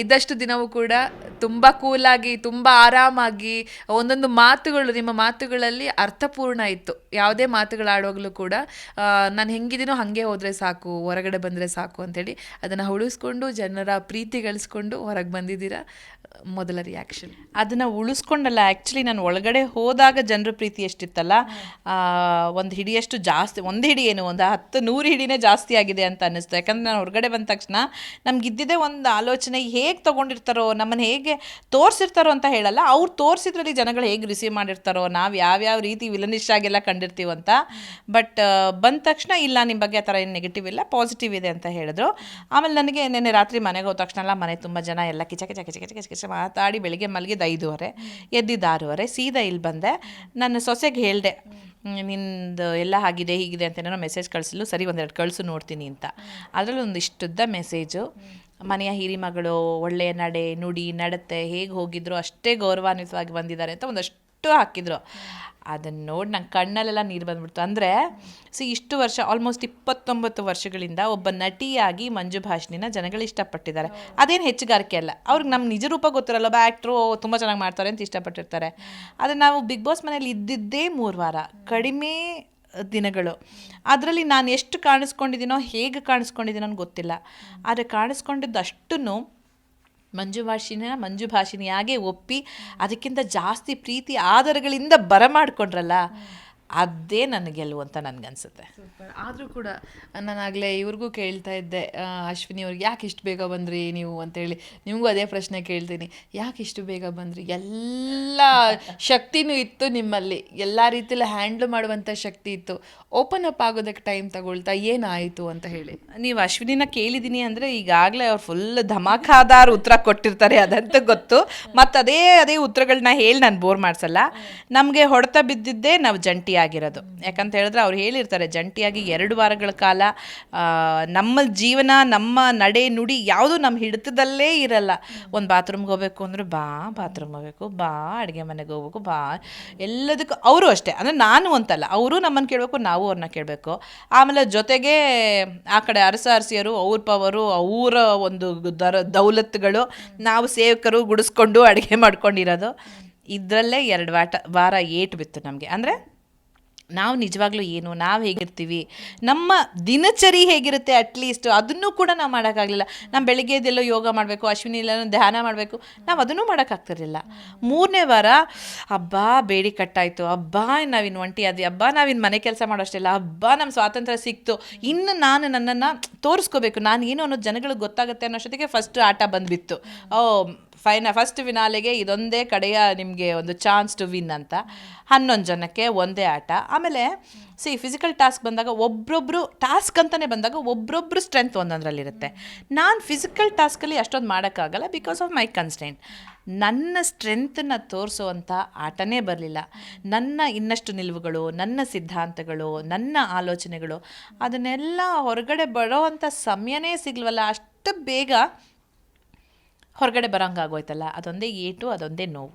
ಇದ್ದಷ್ಟು ದಿನವೂ ಕೂಡ ತುಂಬ ಕೂಲಾಗಿ, ತುಂಬ ಆರಾಮಾಗಿ ಒಂದೊಂದು ಮಾತುಗಳು, ನಿಮ್ಮ ಮಾತುಗಳಲ್ಲಿ ಅರ್ಥಪೂರ್ಣ ಇತ್ತು. ಯಾವುದೇ ಮಾತುಗಳಾಡುವಾಗಲೂ ಕೂಡ ನಾನು ಹೆಂಗಿದ್ದೀನೋ ಹಾಗೆ ಹೋದರೆ ಸಾಕು, ಹೊರಗಡೆ ಬಂದರೆ ಸಾಕು ಅಂಥೇಳಿ ಅದನ್ನು ಉಳಿಸ್ಕೊಂಡು, ಜನರ ಪ್ರೀತಿ ಗಳಿಸ್ಕೊಂಡು ಹೊರಗೆ ಬಂದಿದ್ದೀರಾ? ಮೊದಲ ರಿಯಾಕ್ಷನ್ ಅದನ್ನು ಉಳಿಸ್ಕೊಂಡಲ್ಲ ಆ್ಯಕ್ಚುಲಿ ನಾನು ಒಳಗಡೆ ಹೋದಾಗ ಜನರ ಪ್ರೀತಿ ಎಷ್ಟಿತ್ತಲ್ಲ ಒಂದು ಹಿಡಿಯಷ್ಟು ಜಾಸ್ತಿ, ಒಂದು ಹಿಡಿ ಏನು, ಒಂದು ಹತ್ತು ನೂರು ಹಿಡಿನೇ ಜಾಸ್ತಿ ಆಗಿದೆ ಅಂತ ಅನ್ನಿಸ್ತು. ಯಾಕಂದ್ರೆ ನಾನು ಹೊರಗಡೆ ಬಂದ ತಕ್ಷಣ ನಮ್ಗೆ ಇದ್ದಿದ್ದೇ ಒಂದು ಆಲೋಚನೆ ಹೇಗೆ ತೊಗೊಂಡಿರ್ತಾರೋ, ನಮ್ಮನ್ನು ಹೇಗೆ ತೋರಿಸಿರ್ತಾರೋ ಅಂತ ಹೇಳಲ್ಲ. ಅವ್ರು ತೋರಿಸಿದ್ರಲ್ಲಿ ಜನಗಳು ಹೇಗೆ ರಿಸೀವ್ ಮಾಡಿರ್ತಾರೋ, ನಾವು ಯಾವ್ಯಾವ ರೀತಿ ವಿಲನಿಶ್ ಆಗೆಲ್ಲ ಕಂಡಿರ್ತೀವಿ ಅಂತ. ಬಟ್ ಬಂದ ತಕ್ಷಣ ಇಲ್ಲ ನಿಮ್ಮ ಬಗ್ಗೆ ಆ ಥರ ಏನು ನೆಗೆಟಿವ್ ಇಲ್ಲ ಪಾಸಿಟಿವ್ ಇದೆ ಅಂತ ಹೇಳಿದ್ರು. ಆಮೇಲೆ ನನಗೆ ನೆನ್ನೆ ರಾತ್ರಿ ಮನೆಗೆ ಹೋದ ತಕ್ಷಣ ಎಲ್ಲ ಮನೆ ತುಂಬ ಜನ ಎಲ್ಲ ಕಿಚ ಕಿಚ ಕಿಚ ಕಿಚ ಕಿಚ ಮಾತಾಡಿ ಬೆಳಿಗ್ಗೆ ಮಲಗಿದ್ದು ಐದೂವರೆ ಎದ್ದಿದ್ದು ಆರೂವರೆ, ಸೀದಾ ಇಲ್ಲಿ ಬಂದೆ. ನನ್ನ ಸೊಸೆಗೆ ಹೇಳಿದೆ, ನಿಂದು ಎಲ್ಲ ಆಗಿದೆ ಹೀಗಿದೆ ಅಂತ ಏನೋ ಮೆಸೇಜ್ ಕಳಿಸಲು ಸರಿ ಒಂದೆರಡು ಕಳಿಸು ನೋಡ್ತೀನಿ ಅಂತ. ಅದರಲ್ಲಿ ಒಂದು ಇಷ್ಟುದ್ದ ಮೆಸೇಜು ಮನೆಯ ಹಿರಿಮಗಳು, ಒಳ್ಳೆಯ ನಡೆ, ನುಡಿ, ನಡತೆ ಹೇಗೆ ಹೋಗಿದ್ರು ಅಷ್ಟೇ ಗೌರವಾನ್ವಿತವಾಗಿ ಬಂದಿದ್ದಾರೆ ಅಂತ ಒಂದಷ್ಟು ಹಾಕಿದ್ರು. ಅದನ್ನು ನೋಡಿ ನಂಗೆ ಕಣ್ಣಲ್ಲೆಲ್ಲ ನೀರು ಬಂದ್ಬಿಡ್ತು. ಅಂದರೆ, ಸಿ ಇಷ್ಟು ವರ್ಷ ಆಲ್ಮೋಸ್ಟ್ ಇಪ್ಪತ್ತೊಂಬತ್ತು ವರ್ಷಗಳಿಂದ ಒಬ್ಬ ನಟಿಯಾಗಿ ಮಂಜು ಭಾಷಣಿನ ಜನಗಳು ಇಷ್ಟಪಟ್ಟಿದ್ದಾರೆ. ಅದೇನು ಹೆಚ್ಚುಗಾರಿಕೆ ಅಲ್ಲ. ಅವ್ರಿಗೆ ನಮ್ಮ ನಿಜ ರೂಪ ಗೊತ್ತಿರಲ್ಲ. ಒಬ್ಬ ಆ್ಯಕ್ಟ್ರು ತುಂಬ ಚೆನ್ನಾಗಿ ಮಾಡ್ತಾರೆ ಅಂತ ಇಷ್ಟಪಟ್ಟಿರ್ತಾರೆ. ಆದರೆ ನಾವು ಬಿಗ್ ಬಾಸ್ ಮನೇಲಿ ಇದ್ದಿದ್ದೇ ಮೂರು ವಾರ. ಕಡಿಮೆ ದಿನಗಳು. ಅದರಲ್ಲಿ ನಾನು ಎಷ್ಟು ಕಾಣಿಸ್ಕೊಂಡಿದ್ದೀನೋ ಹೇಗೆ ಕಾಣಿಸ್ಕೊಂಡಿದ್ದೀನೋ ನನಗೆ ಗೊತ್ತಿಲ್ಲ. ಆದರೆ ಕಾಣಿಸ್ಕೊಂಡಿದ್ದು ಮಂಜುಭಾಷಿನ ಮಂಜು ಭಾಷಿನ, ಮಂಜು ಭಾಷಿನಿಯಾಗೆ ಒಪ್ಪಿ ಅದಕ್ಕಿಂತ ಜಾಸ್ತಿ ಪ್ರೀತಿ ಆಧಾರಗಳಿಂದ ಬರಮಾಡ್ಕೊಂಡ್ರಲ್ಲ. ಅದೇ ನನ್ನ ಗೆಲುವು ಅಂತ ನನಗನ್ಸುತ್ತೆ. ಆದರೂ ಕೂಡ ನಾನಾಗಲೇ ಇವ್ರಿಗೂ ಕೇಳ್ತಾ ಇದ್ದೆ ಅಶ್ವಿನಿ ಅವ್ರಿಗೆ ಯಾಕೆ ಇಷ್ಟು ಬೇಗ ಬಂದ್ರಿ ನೀವು? ಅಂತೇಳಿ. ನಿಮಗೂ ಅದೇ ಪ್ರಶ್ನೆ ಕೇಳ್ತೀನಿ. ಯಾಕೆ ಇಷ್ಟು ಬೇಗ ಬಂದ್ರಿ? ಎಲ್ಲ ಶಕ್ತಿನೂ ಇತ್ತು ನಿಮ್ಮಲ್ಲಿ. ಎಲ್ಲ ರೀತಿಯಲ್ಲಿ ಹ್ಯಾಂಡ್ಲ್ ಮಾಡುವಂಥ ಶಕ್ತಿ ಇತ್ತು. ಓಪನ್ ಅಪ್ ಆಗೋದಕ್ಕೆ ಟೈಮ್ ತಗೊಳ್ತಾ ಏನಾಯಿತು ಅಂತ ಹೇಳಿ. ನೀವು ಅಶ್ವಿನಿನ ಕೇಳಿದ್ದೀನಿ ಅಂದರೆ ಈಗಾಗಲೇ ಅವ್ರು ಫುಲ್ ಧಮಾಕಾದಾರ್ ಉತ್ತರ ಕೊಟ್ಟಿರ್ತಾರೆ ಅದಂತ ಗೊತ್ತು. ಮತ್ತು ಅದೇ ಅದೇ ಉತ್ತರಗಳನ್ನ ಹೇಳಿ ನಾನು ಬೋರ್ ಮಾಡಿಸಲ್ಲ. ನಮಗೆ ಹೊಡೆತ ಬಿದ್ದಿದ್ದೇ ನಾವು ಜಂಟಿಯಾಗಿರೋದು ಯಾಕಂತ ಹೇಳಿದ್ರೆ ಅವ್ರು ಹೇಳಿರ್ತಾರೆ, ಜಂಟಿಯಾಗಿ ಎರಡು ವಾರಗಳ ಕಾಲ ನಮ್ಮ ಜೀವನ, ನಮ್ಮ ನಡೆ ನುಡಿ ಯಾವುದು ನಮ್ಮ ಹಿಡಿತದಲ್ಲೇ ಇರಲ್ಲ. ಒಂದು ಬಾತ್ರೂಮ್ಗೆ ಹೋಗ್ಬೇಕು ಅಂದ್ರೆ ಬಾ ಬಾತ್ರೂಮ್ ಹೋಗ್ಬೇಕು, ಬಾ, ಅಡುಗೆ ಮನೆಗೆ ಹೋಗ್ಬೇಕು, ಬಾ. ಎಲ್ಲದಕ್ಕೂ ಅವರು ಅಷ್ಟೇ. ಅಂದರೆ ನಾನು ಅಂತಲ್ಲ, ಅವರು ನಮ್ಮನ್ನು ಕೇಳಬೇಕು, ನಾವು ಅವ್ರನ್ನ ಕೇಳಬೇಕು. ಆಮೇಲೆ ಜೊತೆಗೆ ಆ ಕಡೆ ಅರಸ ಅರಸಿಯರು, ಅವ್ರ ಪವರು, ಅವರ ಒಂದು ದರ ದೌಲತ್ತುಗಳು ನಾವು ಸೇವಕರು ಗುಡಿಸ್ಕೊಂಡು ಅಡುಗೆ ಮಾಡ್ಕೊಂಡಿರೋದು. ಇದರಲ್ಲೇ ಎರಡು ವಾಟ, ವಾರ ಏಟು ಬಿತ್ತು ನಮಗೆ. ಅಂದರೆ ನಾವು ನಿಜವಾಗ್ಲೂ ಏನು, ನಾವು ಹೇಗಿರ್ತೀವಿ, ನಮ್ಮ ದಿನಚರಿ ಹೇಗಿರುತ್ತೆ ಅಟ್ಲೀಸ್ಟ್ ಅದನ್ನು ಕೂಡ ನಾವು ಮಾಡೋಕ್ಕಾಗಲಿಲ್ಲ. ನಾವು ಬೆಳಿಗ್ಗೆ ಎದ್ದೆಲ್ಲೋ ಯೋಗ ಮಾಡಬೇಕು ಅಶ್ವಿನಿ ಇಲ್ಲ ಧ್ಯಾನ ಮಾಡಬೇಕು, ನಾವು ಅದನ್ನು ಮಾಡೋಕ್ಕಾಗ್ತಿರಲಿಲ್ಲ. ಮೂರನೇ ವಾರ ಹಬ್ಬ ಬೇಡಿ ಕಟ್ಟಾಯಿತು ಹಬ್ಬ ನಾವಿನ್ನು ಒಂಟಿ ಆದ್ವಿ ಹಬ್ಬ ನಾವಿನ್ನು ಮನೆ ಕೆಲಸ ಮಾಡೋಷ್ಟೆಲ್ಲ ಹಬ್ಬ ನಮ್ಮ ಸ್ವಾತಂತ್ರ್ಯ ಸಿಕ್ತು, ಇನ್ನು ನಾನು ನನ್ನನ್ನು ತೋರಿಸ್ಕೋಬೇಕು, ನಾನು ಏನು ಅನ್ನೋದು ಜನಗಳಿಗೆ ಗೊತ್ತಾಗುತ್ತೆ ಅನ್ನೋಷ್ಟೊತ್ತಿಗೆ ಫಸ್ಟ್ ಆಟ ಬಂದುಬಿತ್ತು. ಫೈನ ಫಸ್ಟ್ ವಿನಾಲೆಗೆ ಇದೊಂದೇ ಕಡೆಯ ನಿಮಗೆ ಒಂದು ಚಾನ್ಸ್ ಟು ವಿನ್ ಅಂತ. ಹನ್ನೊಂದು ಜನಕ್ಕೆ ಒಂದೇ ಆಟ. ಆಮೇಲೆ ಸಿ ಫಿಸಿಕಲ್ ಟಾಸ್ಕ್ ಬಂದಾಗ ಒಬ್ರೊಬ್ರು ಟಾಸ್ಕ್ ಅಂತಲೇ ಬಂದಾಗ ಒಬ್ರೊಬ್ರು ಸ್ಟ್ರೆಂತ್ ಒಂದೊಂದರಲ್ಲಿರುತ್ತೆ. ನಾನು ಫಿಸಿಕಲ್ ಟಾಸ್ಕಲ್ಲಿ ಅಷ್ಟೊಂದು ಮಾಡೋಕ್ಕಾಗಲ್ಲ ಬಿಕಾಸ್ ಆಫ್ ಮೈ ಕನ್ಸ್ಟೆಂಟ್ ನನ್ನ ಸ್ಟ್ರೆಂತನ್ನು ತೋರಿಸುವಂಥ ಆಟನೇ ಬರಲಿಲ್ಲ. ನನ್ನ ಇನ್ನಷ್ಟು ನಿಲುವುಗಳು, ನನ್ನ ಸಿದ್ಧಾಂತಗಳು, ನನ್ನ ಆಲೋಚನೆಗಳು, ಅದನ್ನೆಲ್ಲ ಹೊರಗಡೆ ಬರೋವಂಥ ಸಮಯನೇ ಸಿಗಲ್ವಲ್ಲ ಅಷ್ಟು ಬೇಗ ಹೊರಗಡೆ ಬರೋಂಗಾಗೋಯ್ತಲ್ಲ ಅದೊಂದೇ ಏಟು ಅದೊಂದೇ ನೋವು.